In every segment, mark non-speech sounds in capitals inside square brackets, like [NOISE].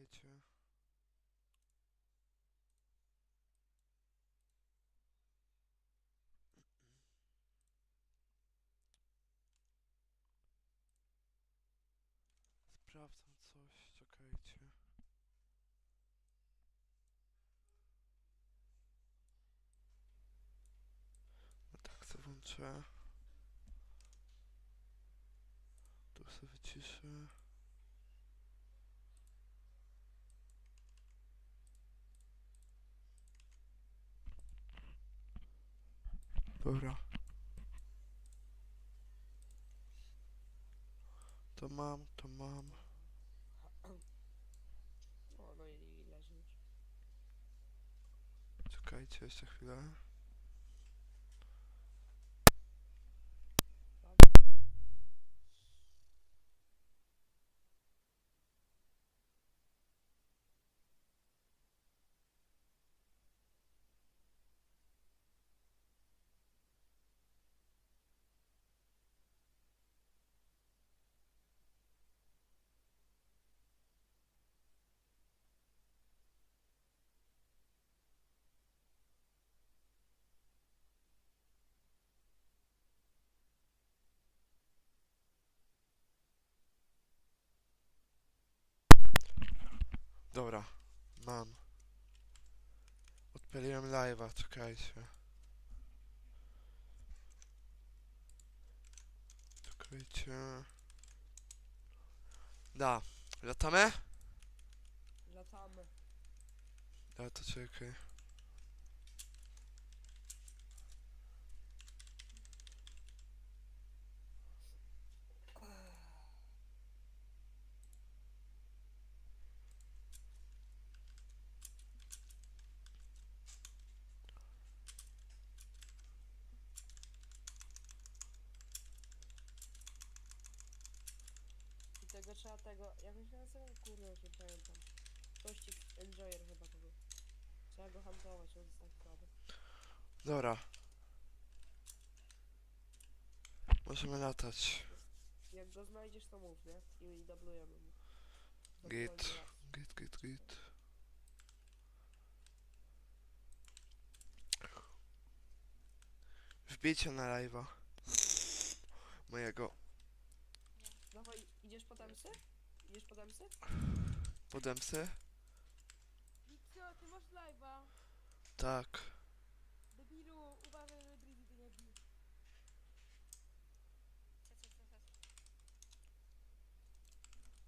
Czekajcie. Sprawdzam coś, czekajcie. No tak, co włączę. Tu sobie wyciszę. Dobra. To mam, to mam. O, no i leży już. Czekajcie jeszcze chwilę. Dobra, mam. Odpaliłem live'a, czekajcie. Czekajcie. Da, latamy? Latamy. Da, to czekaj. I tego trzeba tego. Jak on się nazywa? Kurde, już nie pamiętam. Tościk Enjoyer chyba to był. Trzeba go handlować, on jest tak słaby. Dobra. Możemy latać. Jak go znajdziesz, to mów, nie? I dublujemy mu. Git. Git, git, git. Wbijcie na live'a. Mojego. Dawaj, idziesz po temsy? Idziesz po temsy? Podemsy? Wikcio, ty masz live'a. Tak. Debilu, uważaj, że Drizzy ty nie bij.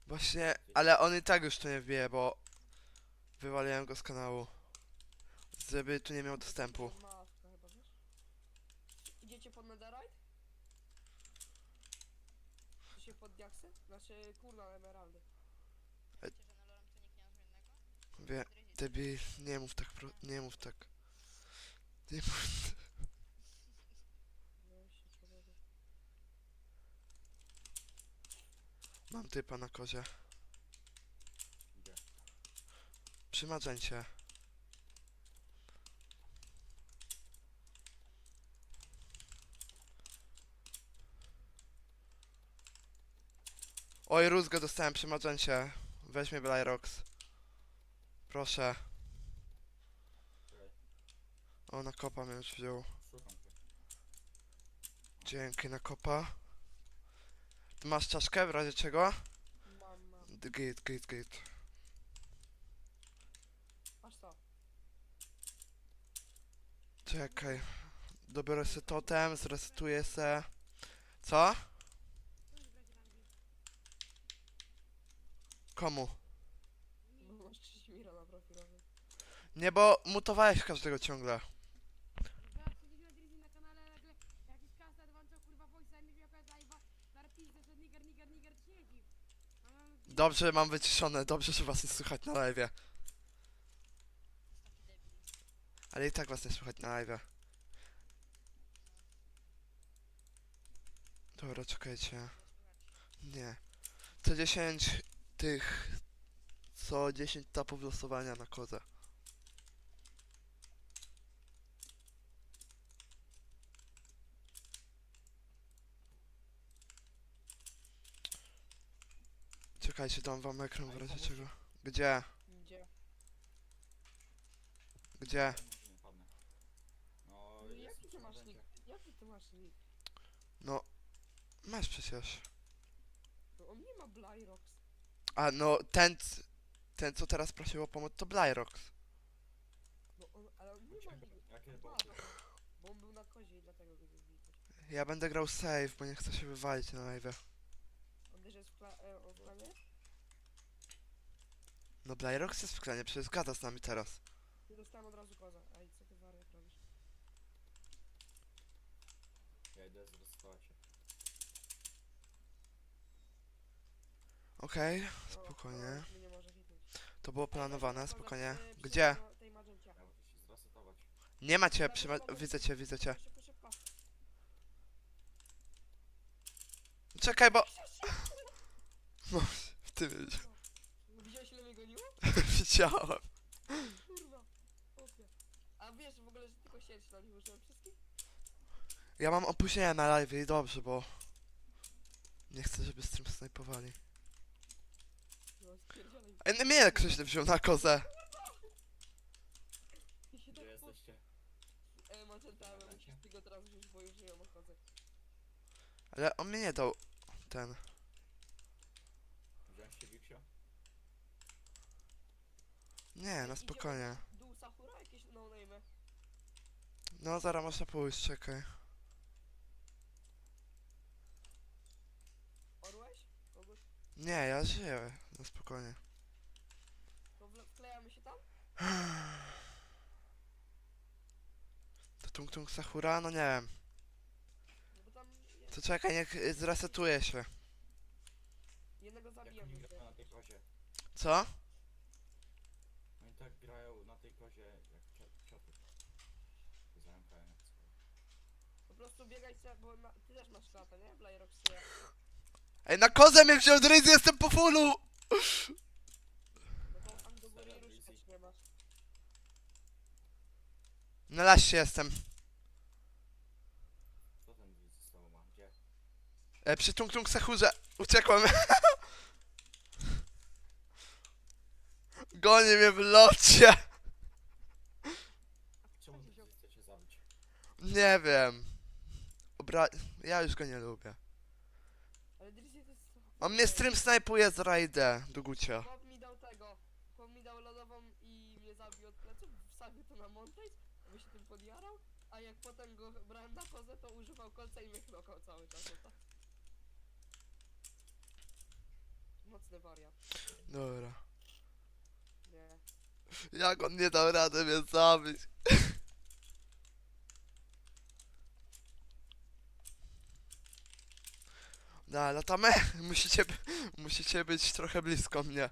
Właśnie, ale on i tak już tu nie wbije, bo wywaliłem go z kanału. Żeby tu nie miał dostępu. Maska chyba, wiesz? Idziecie pod netherite? Diaksy? Znaczy, kurna, emeraldy. Wie, debil, nie mów tak pro... nie mów tak. Nie mów... No się człowieku. Mam typa na kozie. Gdzie? Przy magencie. Oj, rózgę dostałem przy magencie. Weź mnie Blyrox. Proszę. O, na kopa mnie już wziął. Dzięki, na kopa. Ty masz czaszkę w razie czego? Git, git, git. Aż co? Czekaj. Dobiorę sobie totem, zresetuję se. Co? Komu? Na profilowy. Nie, bo mutowałeś każdego ciągle. Dobrze, mam wyciszone, dobrze, że was nie słychać na live. Ale i tak was nie słychać na live. Dobra, czekajcie. Nie. Co 10 tych... Co 10 tapów losowania na kozę. Czekajcie, dam wam ekran w razie czego. Gdzie? Gdzie? Gdzie? No, No jaki ty masz nick? Jaki ty masz nick? No, masz przecież. No on nie ma Blyrox. A no, ten, c- ten co teraz prosił o pomoc to Blyrox. No on, ale on nie ma. Jakie Ma, boty? bo on był na kozie i dlatego go nie widać. Ja będę grał save, bo nie chcę się wywalić na live. On też jest w, kla- e, o, w klanie? No Blyrox jest w klanie, przecież gada z nami teraz. Nie dostałem od razu koza. Ej, co ty wariat robisz? Ja idę zresetować się. Okej, Spokojnie. to było planowane, spokojnie. Gdzie? Nie ma cię, przy... widzę cię, widzę cię. Czekaj, bo... No, w tym Widziałeś ile mnie goniło? [LAUGHS] widziałem. Kurwa. Opie. A wiesz w ogóle, że tylko sieć na nim użyłem wszystkich? Ja mam opóźnienie na live i dobrze, bo... Nie chcę, żeby stream snajpowali. No. Ej, no mnie ktoś wziął na kozę. I się Gdzie tak po... jesteście? E, Magenta, ale musisz ty go teraz wziąć, bo już nie mam ochoty. Ale on mnie nie dał ten. Wziąłeś się Wixio? Nie, na spokojnie. Dół Sahura? Jakieś no name. No zaraz można pójść, czekaj. Orłeś? Kogoś? Nie, ja żyję, na spokojnie. To wle- wklejamy się tam? [SIGHS] To tung tung Sahura? No nie wiem. No bo tam je- To czekaj, niech y, zresetuje się. jednego Jak zabijam. oni grają na tej kozie? Co? Oni tak grają na tej kozie jak cio- cioty. Zamykają jak swoje. Po prostu biegaj się, bo na, ty też masz klatę, nie? Nie. Ej, na kozę mnie wziął Drizzy, jestem po fullu! No. Na laście jestem. Co ten z tobą ma? Gdzie? E, przy tung tung. Uciekłem. [LAUGHS] Goni mnie w locie. Nie wiem. Obra... Ja już go nie lubię. Ale Drizzy. On mnie stream snajpuje z rajdę do Gucia. Chłop mi dał tego. Chłop mi dał lodową i mnie zabił od pleców. Wsadził to na montage, aby się tym podjarał. A jak potem go brałem na kozę, to używał kolca i mnie knokał cały czas. o tak. Mocny wariat. Dobra. Nie. Jak on nie dał rady mnie zabić? No, latamy. [LAUGHS] Musicie, musicie być trochę blisko mnie.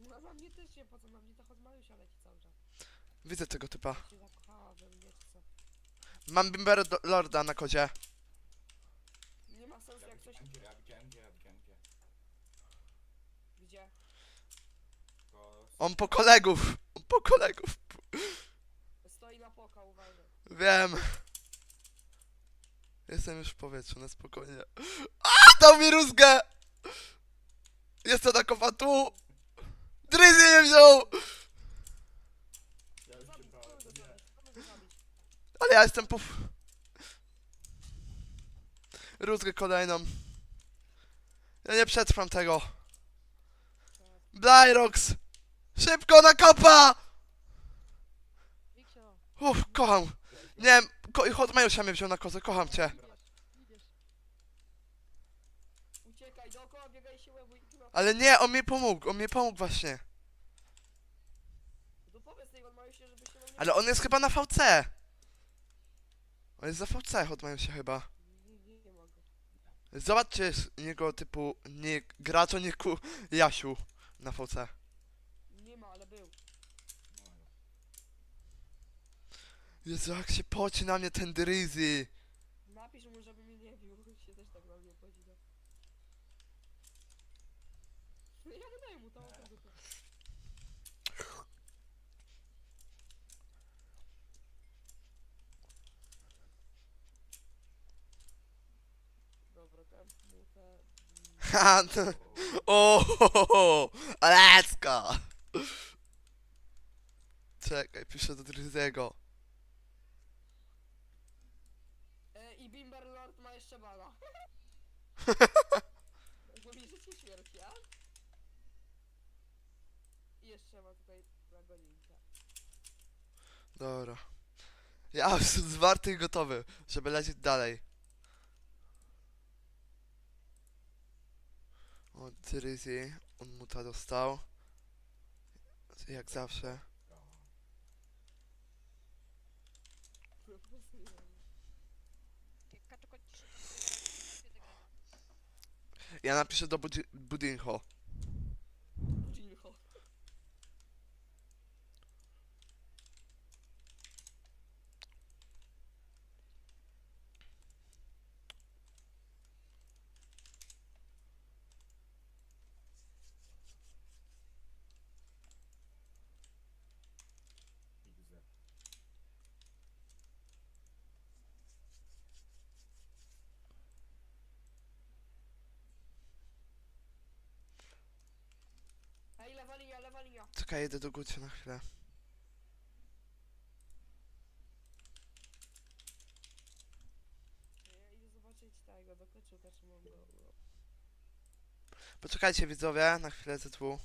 No na mnie też nie, po co na mnie to od Mariusia leci cały czas. Widzę tego typa. Się zakochała we mnie, czy co? Mam Bimber do- Lorda na kodzie. Nie ma sensu Ja jak coś... gdzie, gdzie, gdzie. On po kolegów. On po kolegów. Stoi na poka, uważaj. Wiem. Jestem już w powietrzu, na spokojnie. A, dał mi rózgę! Jestem na kopatu! Drizzy wziął! Nie. zabić? Ale ja jestem po... Rózgę kolejną. Ja nie przetrwam tego. Blyrox! Szybko na kopa! Uff, kocham. Nie wiem, ko- Hot Majusia mnie wziął na kozę, kocham cię. idziesz, idziesz. Uciekaj, dookoła biegaj się łebu i no. Ale nie, on mi pomógł, on mi pomógł właśnie. To powiedz tej od Mariusia, żeby się na mnie... Ale on jest chyba na VC. On jest za VC, Hot Majusia chyba. Nie, nie, nie. Zobaczcie z niego typu nick, gracz o nicku Jasiu na VC. Nie ma, ale był. Jezu, jak się poci na mnie ten Drizzy. Napisz mu, żeby mnie nie bił, się też tak na mnie podzina. No ja mu daję mu to, to dupę. Dobra, tam mu te... mm, Ha, to, O, let's go! Czekaj, piszę do Drizego. E, I Bimber Lord ma jeszcze bana. [LAUGHS] Mówi życie śmierć, ja? I jeszcze ma tutaj wagoninkę. Dobra. Ja już [LAUGHS] jestem zwarty i gotowy, żeby lecieć dalej. O, Drizzy, on muta dostał. Jak zawsze. Ja napiszę do Budinho. Lewa linia, lewa linia. Czekaj, jedę do Gucia na chwilę. Ja idę zobaczyć tego, do kleczuka, czy mam go. Poczekajcie widzowie, na chwilę ZW.